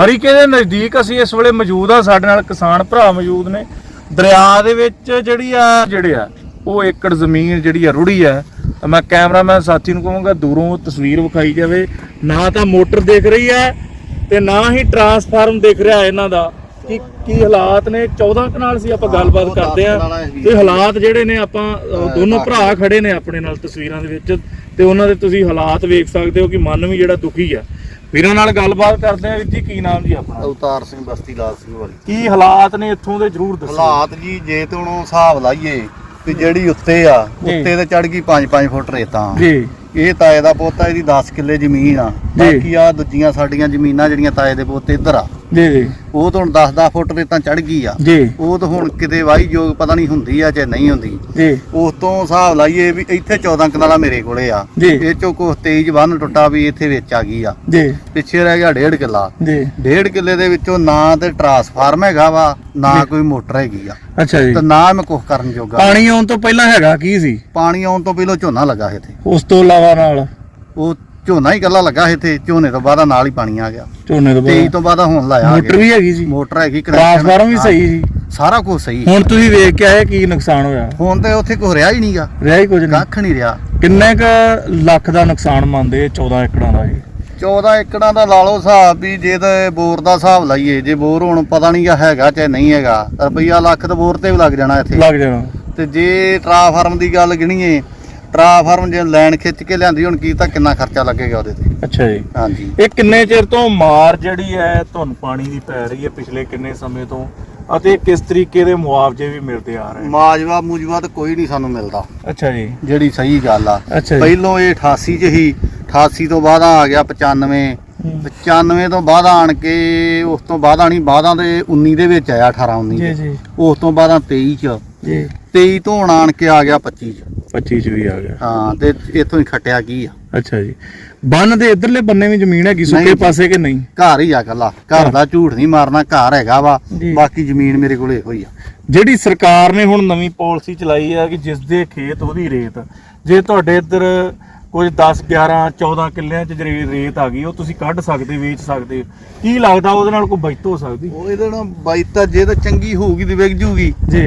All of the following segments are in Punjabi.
ਹਰੀਕੇ ਦੇ ਨਜ਼ਦੀਕ ਅਸੀਂ ਇਸ ਵੇਲੇ ਮੌਜੂਦ ਆ ਸਾਡੇ ਨਾਲ ਕਿਸਾਨ ਭਰਾ ਮੌਜੂਦ ਨੇ। ਦਰਿਆ ਦੇ ਵਿੱਚ ਜਿਹੜੀ ਆ ਜਿਹੜੇ ਆ ਉਹ ਏਕੜ ਜ਼ਮੀਨ ਜਿਹੜੀ ਆ ਰੁੜੀ ਆ। ਤਾਂ ਮੈਂ ਕੈਮਰਾਮੈਨ ਸਾਥੀ ਨੂੰ ਕਹਾਂਗਾ ਦੂਰੋਂ ਤਸਵੀਰ ਵਿਖਾਈ ਜਾਵੇ। ਨਾ ਤਾਂ ਮੋਟਰ ਦਿਖ ਰਹੀ ਹੈ ਤੇ ਨਾ ਹੀ ਟਰਾਂਸਫਾਰਮ ਦਿਖ ਰਿਹਾ ਇਹਨਾਂ ਦਾ। ਕਿ ਕੀ ਹਾਲਾਤ ਨੇ? 14 ਕਨਾਲ ਸੀ ਆਪਾਂ ਗੱਲਬਾਤ ਕਰਦੇ ਆ। ਤੇ ਹਾਲਾਤ ਜਿਹੜੇ ਨੇ ਆਪਾਂ ਦੋਨੋਂ ਭਰਾ ਖੜੇ ਨੇ ਆਪਣੇ ਨਾਲ ਤਸਵੀਰਾਂ ਦੇ ਵਿੱਚ। ਤੇ ਉਹਨਾਂ ਦੇ ਤੁਸੀਂ ਹਾਲਾਤ ਵੇਖ ਸਕਦੇ ਹੋ ਕਿ ਮਨ ਵੀ ਜਿਹੜਾ ਦੁਖੀ ਆ। ਵੀਰਾਂ ਨਾਲ ਗੱਲਬਾਤ ਕਰਦੇ ਆ ਵੀਰ ਜੀ ਕੀ ਨਾਮ ਜੀ ਆਪਣਾ? ਅਵਤਾਰ ਸਿੰਘ ਬਸਤੀ ਲਾਲ ਸਿੰਘ ਵਾਲੀ। ਕੀ ਹਾਲਾਤ ਨੇ ਇੱਥੋਂ ਦੇ ਜਰੂਰ ਦੱਸੋ। ਹਾਲਾਤ ਜੀ ਜੇ ਤੇ ਹੁਣ ਹਿਸਾਬ ਲਾਈਏ ਤੇ ਜਿਹੜੀ ਉੱਤੇ ਆ। ਉੱਤੇ ਤੇ ਚੜ ਗਈ 5-5 ਫੁੱਟ ਰੇਤਾਂ। ਜੀ। ਇਹ ਤਾਏ ਦਾ ਪੋਤਾ ਇਹਦੀ 10 ਕਿੱਲੇ ਜ਼ਮੀਨ ਆ। ਬਾਕੀ ਆ ਦੂਜੀਆਂ ਸਾਡੀਆਂ ਜ਼ਮੀਨਾਂ ਜਿਹੜੀਆਂ ਤਾਏ ਦੇ ਪੋਤੇ ਇੱਧਰ ਆ। ਜੀ। ਜੀ ਉਹ ਤਾਂ ਹੁਣ 10-10 ਫੁੱਟ ਰੇਤਾਂ ਚੜ ਗਈ ਆ। ਜੀ। ਉਹ ਤਾਂ ਹੁਣ ਕਿਤੇ ਵਾਹੀ ਯੋਗ ਪਤਾ ਨਹੀਂ ਹੁੰਦੀ ਆ ਚਾਹੇ ਨਹੀਂ ਹੁੰਦੀ। ਜੀ। ਉਸ ਤੋਂ ਹਿਸਾਬ ਲਾਈਏ ਵੀ ਇੱਥੇ 14 ਕਨਾਲਾਂ ਮੇਰੇ ਕੋਲੇ ਆ। ਜੀ। ਇਹ ਚੋਂ ਕੋ ਤੇਜ ਬੰਨ ਟੁੱਟਾ ਵੀ ਇੱਥੇ ਵਿੱਚ ਆ ਗਈ ਆ। ਜੀ। ਪਿੱਛੇ ਰਹਿ ਗਿਆ ਡੇਢ ਕਿੱਲਾ। ਜੀ। ਡੇਢ ਕਿੱਲੇ ਦੇ ਵਿੱਚੋਂ ਨਾ ਤੇ ਟਰਾਂਸਫਾਰਮ ਹੈਗਾ ਵਾ ਨਾ ਕੋਈ ਮੋਟਰ ਹੈਗੀ ਆ। ਅੱਛਾ ਜੀ। ਤੇ ਨਾ ਮੈਂ ਕੁਝ ਕਰਨ ਜੋਗਾ। ਪਾਣੀ ਆਉਣ ਤੋਂ ਪਹਿਲਾਂ ਹੈਗਾ ਕੀ ਸੀ? ਪਾਣੀ ਆਉਣ ਤੋਂ ਪਹਿਲਾਂ ਝੋਨਾ ਲੱਗਾ ਇੱਥੇ। ਉਸ ਤੋਂ ਇਲਾਵਾ ਨਾਲ? ਉਹ ਝੋਨਾ ਹੀ ਇਕੱਲਾ ਲੱਗਾ ਇੱਥੇ ਝੋਨੇ ਤੋਂ ਬਾਅਦ ਨਾਲ ਹੀ ਪਾਣੀ ਆ ਗਿਆ। ਝੋਨੇ ਤੋਂ 23 ਬਾਅਦ। ਤੋਂ ਬਾਅਦ ਹੁਣ ਲਾਇਆ ਮੋਟਰ ਵੀ ਹੈਗੀ ਸੀ ਮੋਟਰ ਹੈਗੀ ਟਰਾਂਸਫਾਰਮ ਵੀ ਸਹੀ ਸੀ। ਸਾਰਾ ਕੁਝ ਸਹੀ ਹੁਣ ਤੁਸੀਂ ਵੇਖ ਕੇ ਆਏ ਕੀ ਨੁਕਸਾਨ ਹੋਇਆ? ਹੁਣ ਤੇ ਉੱਥੇ ਕੁਝ ਰਿਹਾ ਹੀ ਨਹੀਂਗਾ ਰਿਹਾ ਹੀ ਕੁਝ ਨਹੀਂ। ਕੱਖ ਨਹੀਂ ਰਿਹਾ। ਕਿੰਨੇ ਕ ਲੱਖ ਦਾ ਨੁਕਸਾਨ ਮੰਨਦੇ ਇਹ 14 ਏਕੜਾਂ ਦਾ ਜੀ 14 ਏਕੜਾਂ ਦਾ ਲਾ ਲਓ ਹਿਸਾਬ ਵੀ ਜੇ ਤੇ ਬੋਰ ਦਾ ਹਿਸਾਬ ਲਾਈਏ ਜੇ ਬੋਰ ਹੁਣ ਪਤਾ ਨਹੀਂਗਾ ਹੈਗਾ ਚਾਹੇ ਨਹੀਂ ਹੈਗਾ ਰੁਪਈਆ ਲੱਖ ਤੇ ਬੋਰ ਤੇ ਵੀ ਲੱਗ ਜਾਣਾ ਇੱਥੇ। ਲੱਗ ਜਾਣਾ। ਤੇ ਜੇ ਟਰਾਫਾਰਮ ਦੀ ਗੱਲ ਗਿਣੀਏ ਟਰਾਫਾਰਮ ਜੇ ਲਾਈਨ ਖਿੱਚ ਕੇ ਲਿਆਂਦੀ ਹੁਣ ਕੀ ਤਾਂ ਕਿੰਨਾ ਖਰਚਾ ਲੱਗੇਗਾ ਉਹਦੇ ਤੇ? ਅੱਛਾ ਜੀ। ਹਾਂਜੀ। ਇਹ ਕਿੰਨੇ ਚਿਰ ਤੋਂ ਮਾਰ ਜਿਹੜੀ ਹੈ ਤੁਹਾਨੂੰ ਪਾਣੀ ਦੀ ਪੈ ਰਹੀ ਹੈ ਪਿਛਲੇ ਕਿੰਨੇ ਸਮੇਂ ਤੋਂ? ਅਤੇ ਕਿਸ ਤਰੀਕੇ ਦੇ ਮੁਆਵਜ਼ੇ ਵੀ ਮਿਲਦੇ ਆ ਰਹੇ? ਮਾਜਵਾ ਮੂਜਵਾ ਤਾਂ ਕੋਈ ਨਹੀਂ ਸਾਨੂੰ ਮਿਲਦਾ। ਅੱਛਾ ਜੀ। ਜਿਹੜੀ ਸਹੀ ਗੱਲ ਆ। ਅੱਛਾ ਜੀ। ਪਹਿਲੋਂ ਇਹ 88 ਚ ਹੀ 88 ਤੋਂ ਬਾਅਦ ਆ ਗਿਆ 95 ਹੂੰ। 95 ਤੋਂ ਬਾਅਦ ਆਣ ਕੇ ਉਸ ਤੋਂ ਬਾਅਦ ਆਣੀ ਬਾਅਦਾਂ ਦੇ 19 ਦੇ ਵਿੱਚ ਆਇਆ 18 19 ਜੀ ਜੀ। ਉਸ ਤੋਂ ਬਾਅਦ 23 ਚ। ਜੀ। 23 ਤੋਂ ਹੁਣ ਆਣ ਕੇ ਆ ਗਿਆ 25 ਚ। 25 ਚ ਵੀ ਆ ਗਿਆ। ਹਾਂ ਤੇ ਇੱਥੋਂ ਹੀ ਖੱਟਿਆ ਕੀ ਆ? ਅੱਛਾ ਜੀ। ਬੰਨ ਦੇ ਇਧਰਲੇ ਬੰਨੇ ਵੀ ਜ਼ਮੀਨ ਹੈਗੀ ਸੁੱਕੇ। ਪਾਸੇ ਕਿ ਨਹੀਂ? ਘਰ ਹੀ ਆ ਕੱਲਾ ਘਰ ਦਾ ਝੂਠ ਨਹੀਂ ਮਾਰਨਾ ਘਰ ਹੈਗਾ ਵਾ। ਬਾਕੀ ਜ਼ਮੀਨ ਮੇਰੇ ਕੋਲ ਇਹੋ ਹੀ ਆ। ਜਿਹੜੀ ਸਰਕਾਰ ਨੇ ਹੁਣ ਨਵੀਂ ਪਾਲਿਸੀ ਚਲਾਈ ਹੈ ਕਿ ਜਿਸ ਦੇ ਖੇਤ ਉਹਦੀ ਰੇਤ ਜੇ ਤੁਹਾਡੇ ਇੱਧਰ ਕੁਝ 10 11 14 ਕਿੱਲਿਆਂ 'ਚ ਜਿਹੜੀ ਰੇਤ ਆ ਗਈ ਉਹ ਤੁਸੀਂ ਕੱਢ ਸਕਦੇ ਵੇਚ ਸਕਦੇ ਕੀ ਲੱਗਦਾ ਉਹਦੇ ਨਾਲ ਕੋਈ ਬਚਤ ਹੋ ਸਕਦੀ? ਉਹ ਇਹਦੇ ਨਾਲ ਬਾਈ ਤਾਂ ਜੇ ਤਾਂ ਚੰਗੀ ਹੋਊਗੀ ਤੇ ਵਿਕ ਜੂਗੀ। ਜੀ।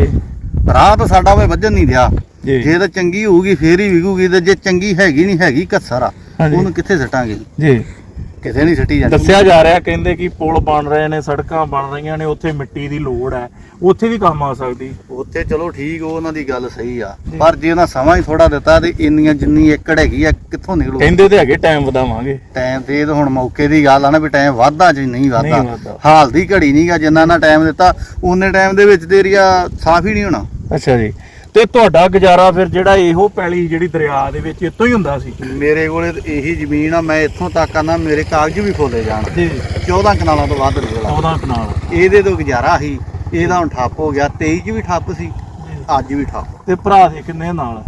ਰਾਹ ਤਾਂ ਸਾਡਾ ਵੇ ਵੱਜਣ ਨਹੀਂ ਰਿਹਾ। ਜੀ। ਜੇ ਤਾਂ ਚੰਗੀ ਹੋਊਗੀ ਫੇਰ ਹੀ ਵਿਕੂਗੀ ਤੇ ਜੇ ਚੰਗੀ ਹੈਗੀ ਨਹੀਂ ਹੈਗੀ ਕੱਸਰ ਆ ਹਾਂਜੀ। ਉਹਨੂੰ ਕਿੱਥੇ ਸੱਟਾਂਗੇ? ਜੀ। ਕਿਤੇ ਨਹੀਂ ਸੱਟੀ ਜਾਂਦੀ। ਦੱਸਿਆ ਜਾ ਰਿਹਾ ਕਹਿੰਦੇ ਕਿ ਪੁਲ ਬਣ ਰਹੇ ਨੇ ਸੜਕਾਂ ਬਣ ਰਹੀਆਂ ਨੇ ਉੱਥੇ ਮਿੱਟੀ ਦੀ ਲੋੜ ਹੈ। ਉੱਥੇ ਵੀ ਕੰਮ ਆ ਸਕਦੀ। ਉੱਥੇ ਚਲੋ ਠੀਕ ਉਹ ਉਹਨਾਂ ਦੀ ਗੱਲ ਸਹੀ ਆ। ਪਰ ਜੇ ਉਹਨਾਂ ਸਮਾਂ ਹੀ ਥੋੜਾ ਦਿੱਤਾ ਤੇ ਇੰਨੀਆਂ ਜਿੰਨੀ ਏਕੜ ਹੈਗੀ ਆ ਕਿੱਥੋਂ ਨਿਕਲੂ? ਕਹਿੰਦੇ ਤੇ ਹੈਗੇ ਟਾਈਮ ਵਧਾਵਾਂਗੇ। ਟਾਈਮ ਤੇ ਇਹ ਤਾਂ ਹੁਣ ਮੌਕੇ ਦੀ ਗੱਲ ਆ ਨਾ ਵੀ ਟਾਈਮ ਵਾਧਾ ਜੀ ਨਹੀਂ ਵਾਧਾ। ਹਾਲ ਦੀ ਘੜੀ ਨਹੀਂਗਾ ਜਿੰਨਾ ਨਾ ਟਾਈਮ ਦਿੱਤਾ ਉਹਨੇ ਟਾਈਮ ਦੇ ਵਿੱਚ ਤੇ ਏਰੀਆ ਸਾਫ਼ ਹੀ ਨਹੀਂ ਹੋਣਾ। ਅੱਛਾ ਜੀ। ਤੇ ਤੁਹਾਡਾ ਗੁਜ਼ਾਰਾ ਫਿਰ ਜਿਹੜਾ ਇਹੋ ਪੈਲੀ ਜਿਹੜੀ ਦਰਿਆ ਦੇ ਵਿੱਚ ਇੱਥੋਂ ਹੀ ਹੁੰਦਾ ਸੀ। ਮੇਰੇ ਕੋਲੇ ਤੇ ਇਹੀ ਜ਼ਮੀਨ ਆ ਮੈਂ ਇੱਥੋਂ ਤੱਕ ਆਣਾ ਮੇਰੇ ਕਾਗਜ਼ ਵੀ ਖੋਲੇ ਜਾਣ। ਜੀ। 14 ਕਨਾਲਾਂ ਤੋਂ ਵੱਧ ਨਿਕਲਾ 14 ਕਨਾਲ। ਇਹਦੇ ਤੋਂ ਗੁਜ਼ਾਰਾ ਸੀ ਇਹਦਾ ਹੁਣ ਠੱਪ ਹੋ ਗਿਆ 23 ਚ ਵੀ ਠੱਪ ਸੀ ਅੱਜ ਵੀ ਠੱਪ। ਤੇ ਭਰਾ ਦੇ ਕਿੰਨੇ ਨਾਲ?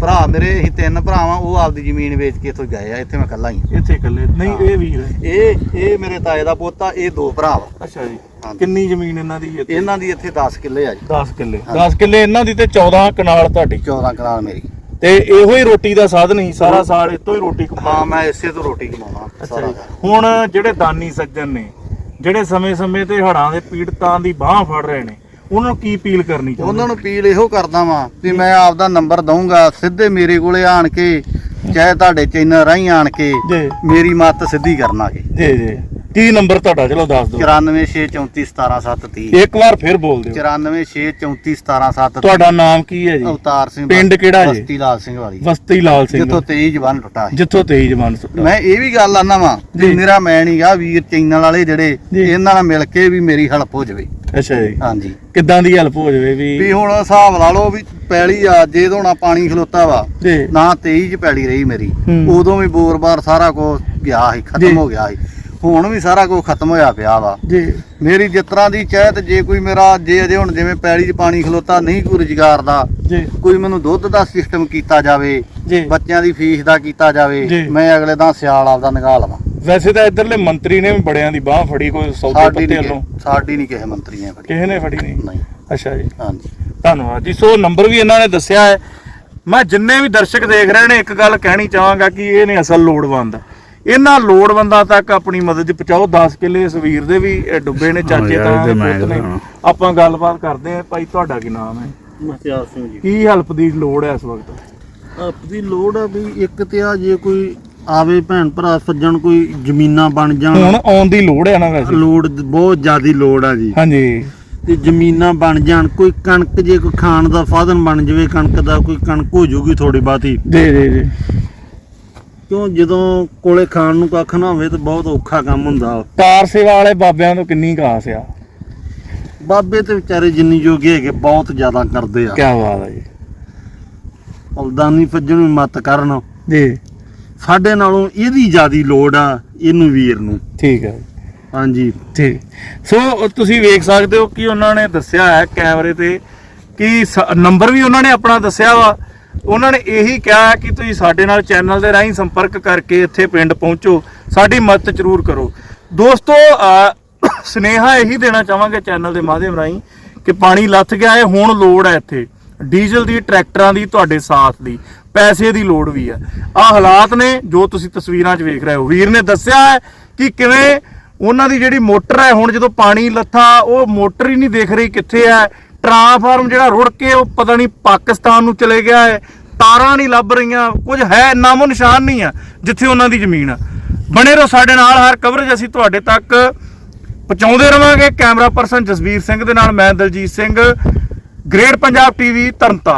ਭਰਾ ਮੇਰੇ ਅਸੀਂ ਤਿੰਨ ਭਰਾਵਾਂ ਉਹ ਆਪਦੀ ਜ਼ਮੀਨ ਵੇਚ ਕੇ ਇੱਥੋਂ ਗਏ ਆ ਇੱਥੇ ਮੈਂ ਇਕੱਲਾ ਹੀ ਇੱਥੇ ਇਕੱਲੇ। ਨਹੀਂ ਇਹ ਵੀਰ। ਇਹ ਇਹ ਮੇਰੇ ਤਾਏ ਦਾ ਪੋਤਾ ਇਹ ਦੋ ਭਰਾ ਵਾ। ਅੱਛਾ ਜੀ। ਹਾਂਜੀ। ਕਿੰਨੀ ਜ਼ਮੀਨ ਇਹਨਾਂ ਦੀ ਇੱਥੇ? ਇਹਨਾਂ ਦੀ ਇੱਥੇ 10 ਕਿੱਲੇ ਆ ਜੀ। 10 ਕਿੱਲੇ। ਹਾਂਜੀ। 10 ਕਿੱਲੇ ਇਹਨਾਂ ਦੀ ਤੇ 14 ਕਨਾਲ ਤੁਹਾਡੀ। 14 ਕਨਾਲ ਮੇਰੀ। ਤੇ ਇਹੋ ਹੀ ਰੋਟੀ ਦਾ ਸਾਧਨ ਹੀ ਸਾਰਾ ਸਾਲ ਇੱਥੋਂ ਹੀ ਰੋਟੀ ਕਮਾ ਹਾਂ ਮੈਂ ਇਸੇ ਤੋਂ ਰੋਟੀ ਕਮਾਉਣਾ ਅੱਛਾ ਸਾਰਾ ਦਿਨ। ਹੁਣ ਜਿਹੜੇ ਦਾਨੀ ਸੱਜਣ ਨੇ ਜਿਹੜੇ ਸਮੇਂ-ਸਮੇਂ ਤੇ ਹੜਾਂ ਦੇ ਪੀੜਤਾਂ ਦੀ ਬਾਹ ਫੜ ਰਹੇ ਨੇ ਉਹਨਾਂ ਨੂੰ ਕੀ ਅਪੀਲ ਕਰਨੀ ਚਾਹੁੰਦੇ ਉਹਨਾਂ ਨੂੰ? ਅਪੀਲ ਇਹੋ ਕਰਦਾ ਵਾਂ ਵੀ ਮੈਂ ਆਪਦਾ ਨੰਬਰ ਦਊਂਗਾ ਸਿੱਧੇ ਮੇਰੇ ਕੋਲੇ ਆਣ ਕੇ ਚਾਹੇ ਤੁਹਾਡੇ ਚੈਨਲ ਰਾਹੀਂ ਆਣ ਕੇ ਜੀ। ਮੇਰੀ ਮੱਤ ਸਿੱਧੀ ਕਰਨਾਗੇ। ਜੀ ਜੀ। ਕੀ ਨੰਬਰ ਤੁਹਾਡਾ? ਚਲੋ ਦੱਸ ਦਿਓ। 9464417730 ਇੱਕ ਵਾਰ ਫਿਰ ਬੋਲ ਦਿਓ। 9464417730 ਤੁਹਾਡਾ ਨਾਮ ਕੀ ਹੈ ਜੀ? ਅਵਤਾਰ ਸਿੰਘ ਪਿੰਡ ਕਿਹੜਾ ਜੀ? ਬਸਤੀ ਲਾਲ ਸਿੰਘ ਵਾਲੀ। ਵਸਤੀ ਲਾਲ ਸਿੰਘ। ਜਿੱਥੋਂ 23 ਜਵਾਨ ਟੁੱਟਾ ਸੀ। ਜਿੱਥੋਂ 23 ਜਵਾਨ ਸੁੱਟਾ ਮੈਂ ਇਹ ਵੀ ਗੱਲ ਆਨਾ ਵਾਂ ਜੀ। ਵੀ ਮੇਰਾ ਮੈਂ ਨਹੀਂ ਗਾ ਵੀਰ ਚੈਨਲ ਵਾਲੇ ਜਿਹੜੇ ਜੀ। ਇਹਨਾਂ ਨਾਲ ਮਿਲ ਕੇ ਵੀ ਮੇਰੀ ਹੈਲਪ ਹੋ ਜਾਵੇ। ਅੱਛਾ ਜੀ। ਹਾਂਜੀ। ਕਿੱਦਾਂ ਦੀ ਹੈਲਪ ਹੋ ਜਾਵੇ ਵੀ ਵੀ ਹੁਣ ਹਿਸਾਬ ਲਾ ਲਓ ਵੀ ਪੈਲੀ ਆ ਜੇ ਧੋਣਾ ਪਾਣੀ ਖਲੋਤਾ ਵਾ ਨਾ 23 ਚ ਪੈਲੀ ਰਹੀ ਮੇਰੀ। ਉਦੋਂ ਵੀ ਬੋਰ-ਬਾਰ ਸਾਰਾ ਕੁਝ ਗਿਆ ਸੀ। ਖਤਮ ਹੋ ਗਿਆ ਸੀ। ਹੁਣ ਵੀ ਸਾਰਾ ਕੁਝ ਖਤਮ ਹੋਇਆ ਪਿਆ ਵਾ। ਜੀ। ਮੇਰੀ ਜਿਸ ਤਰ੍ਹਾਂ ਦੀ ਚਾਹਤ ਜੇ ਕੋਈ ਮੇਰਾ ਜੇ ਅਜੇ ਹੁਣ ਜਿਵੇਂ ਪੈਲੀ 'ਚ ਪਾਣੀ ਖਲੋਤਾ ਨਹੀਂ ਕੋਈ ਰੁਜ਼ਗਾਰ ਦਾ ਜੀ। ਕੋਈ ਮੈਨੂੰ ਦੁੱਧ ਦਾ ਸਿਸਟਮ ਕੀਤਾ ਜਾਵੇ ਜੀ। ਬੱਚਿਆਂ ਦੀ ਫੀਸ ਦਾ ਕੀਤਾ ਜਾਵੇ। ਮੈਂ ਅਗਲੇ ਦਾ ਸਿਆਲ ਆਪਦਾ ਨਿਕਾਲ ਲਵਾਂ। ਵੈਸੇ ਤਾਂ ਇਧਰਲੇ ਮੰਤਰੀ ਨੇ ਵੀ ਬੜਿਆਂ ਦੀ ਬਾਹ ਫੜੀ ਕੋਈ ਸੌਦੇ ਪੱਤੇ ਵੱਲੋਂ। ਸਾਡੀ ਨਹੀਂ ਕਿਸੇ ਮੰਤਰੀ ਨੇ ਫੜੀ। ਕਿਸੇ ਨੇ ਫੜੀ ਨਹੀਂ ਨਹੀਂ। ਅੱਛਾ ਜੀ। ਹਾਂਜੀ। ਧੰਨਵਾਦ ਜੀ। ਸੋ ਨੰਬਰ ਵੀ ਇਹਨਾਂ ਨੇ ਦੱਸਿਆ ਹੈ। ਮੈਂ ਜਿੰਨੇ ਵੀ ਦਰਸ਼ਕ ਦੇਖ ਰਹੇ ਨੇ ਇੱਕ ਗੱਲ ਕਹਿਣੀ ਚਾਹਾਂਗਾ ਕਿ ਇਹ ਨੇ ਅਸਲ ਲੋੜਵੰਦ। ਇਹਨਾਂ ਲੋੜਵੰਦਾਂ ਤੱਕ ਆਪਣੀ ਮਦਦ ਪਹੁੰਚਾਓ। 10 ਕਿੱਲੇ ਇਸ ਵੀਰ ਦੇ ਵੀ ਇਹ ਡੁੱਬੇ ਨੇ ਚਾਚੇ ਤਾਂ ਦੇ ਪੁੱਤ ਨੇ। ਆਪਾਂ ਗੱਲਬਾਤ ਕਰਦੇ ਆਂ ਭਾਈ ਤੁਹਾਡਾ ਕੀ ਨਾਮ ਹੈ? ਮਹਤਿਆਰ ਸਿੰਘ ਜੀ। ਕੀ ਹੈਲਪ ਦੀ ਲੋੜ ਹੈ ਇਸ ਵਕਤ? ਆਪਦੀ ਲੋੜ ਆ ਵੀ ਇੱਕ ਤੇ ਆ ਜੇ ਕੋਈ ਆਵੇ ਭੈਣ ਭਰਾ ਸੱਜਣ ਕੋਈ ਜ਼ਮੀਨਾਂ ਬਣ ਜਾਣ। ਹੁਣ ਆਉਣ ਦੀ ਲੋੜ ਹੈ ਨਾ ਵੈਸੇ। ਲੋੜ ਬਹੁਤ ਜ਼ਿਆਦੀ ਲੋੜ ਆ ਜੀ। ਹਾਂਜੀ। ਤੇ ਜ਼ਮੀਨਾਂ ਬਣ ਜਾਣ ਕੋਈ ਕਣਕ ਜੇ ਕੋਈ ਖਾਣ ਦਾ ਸਾਧਨ ਬਣ ਜਾਵੇ ਕਣਕ ਦਾ ਕੋਈ ਕਣਕ ਹੋ ਜੂਗੀ ਥੋੜੀ ਬਾਤੀ ਜੀ ਜੀ ਜੀ। ਕਿਉਂ ਜਦੋਂ ਕੋਲੇ ਖਾਣ ਨੂੰ ਕੱਖ ਨਾ ਹੋਵੇ ਤਾਂ ਬਹੁਤ ਔਖਾ ਕੰਮ ਹੁੰਦਾ। ਕਾਰ ਸੇਵਾ ਵਾਲੇ ਬਾਬਿਆਂ ਤੋਂ ਕਿੰਨੀ ਕਾਸ ਆ? ਬਾਬੇ ਤੇ ਵਿਚਾਰੇ ਜਿੰਨੀ ਜੋਗੇ ਹੈਗੇ ਬਹੁਤ ਜ਼ਿਆਦਾ ਕਰਦੇ ਆ। ਕੀ ਬਾਤ ਹੈ ਜੀ। ਫਲਦਾਨੀ ਫੱਜਣ ਨੂੰ ਮਤ ਕਰਨ। ਜੀ। ਸਾਡੇ ਨਾਲੋਂ ਇਹਦੀ ਜ਼ਿਆਦੀ ਲੋੜ ਆ ਇਹਨੂੰ ਵੀਰ ਨੂੰ। ਠੀਕ ਹੈ ਹਾਂਜੀ। ਠੀਕ। ਸੋ ਤੁਸੀਂ ਵੇਖ ਸਕਦੇ ਹੋ ਕਿ ਉਹਨਾਂ ਨੇ ਦੱਸਿਆ ਹੈ ਕੈਮਰੇ ਤੇ ਕਿ ਨੰਬਰ ਵੀ ਉਹਨਾਂ ਨੇ ਆਪਣਾ ਦੱਸਿਆ ਵਾ। ਉਹਨਾਂ ਨੇ ਇਹੀ ਕਿਹਾ ਕਿ ਤੁਸੀਂ ਸਾਡੇ ਨਾਲ ਚੈਨਲ ਦੇ ਰਾਹੀਂ ਸੰਪਰਕ ਕਰਕੇ ਇੱਥੇ ਪਿੰਡ ਪਹੁੰਚੋ ਸਾਡੀ ਮਦਦ ਜ਼ਰੂਰ ਕਰੋ। ਦੋਸਤੋ ਅਹ, ਸੁਨੇਹਾ ਇਹੀ ਦੇਣਾ ਚਾਹਾਂਗੇ ਚੈਨਲ ਦੇ ਮਾਧਿਅਮ ਰਾਹੀਂ ਕਿ ਪਾਣੀ ਲੱਥ ਗਿਆ ਹੈ ਹੁਣ ਲੋੜ ਹੈ ਇੱਥੇ। ਡੀਜ਼ਲ ਦੀ ਟਰੈਕਟਰਾਂ ਦੀ ਤੁਹਾਡੇ ਸਾਥ ਦੀ ਪੈਸੇ ਦੀ ਲੋੜ ਵੀ ਹੈ। ਆ ਹਾਲਾਤ ਨੇ ਜੋ ਤੁਸੀਂ ਤਸਵੀਰਾਂ 'ਚ ਵੇਖ ਰਹੇ ਹੋ। ਵੀਰ ਨੇ ਦੱਸਿਆ ਹੈ ਕਿ ਕਿਵੇਂ ਉਹਨਾਂ ਦੀ ਜਿਹੜੀ ਮੋਟਰ ਹੈ ਹੁਣ ਜਦੋਂ ਪਾਣੀ ਲੱਥਾ ਉਹ ਮੋਟਰ ਹੀ ਨਹੀਂ ਦੇਖ ਰਹੀ ਕਿੱਥੇ ਹੈ ਟਰਾਂਸਫਾਰਮ ਜਿਹੜਾ ਰੁੜ ਕੇ ਉਹ ਪਤਾ ਨਹੀਂ ਪਾਕਿਸਤਾਨ ਨੂੰ ਚਲੇ ਗਿਆ ਹੈ। ਤਾਰਾਂ ਨਹੀਂ ਲੱਭ ਰਹੀਆਂ, ਕੁਝ ਹੈ, ਨਾਮੋ ਨਿਸ਼ਾਨ ਨਹੀਂ ਆ, ਜਿੱਥੇ ਉਹਨਾਂ ਦੀ ਜ਼ਮੀਨ ਆ। ਬਣੇ ਰਹੋ ਸਾਡੇ ਨਾਲ, ਹਰ ਕਵਰੇਜ ਅਸੀਂ ਤੁਹਾਡੇ ਤੱਕ ਪਹੁੰਚਾਉਂਦੇ ਰਵਾਂਗੇ। ਕੈਮਰਾ ਪਰਸਨ ਜਸਵੀਰ ਸਿੰਘ ਦੇ ਨਾਲ, ਮੈਂ ਦਲਜੀਤ ਸਿੰਘ, ਗ੍ਰੇਟ ਪੰਜਾਬ ਟੀਵੀ, ਤਰਨਤਾਰਨ।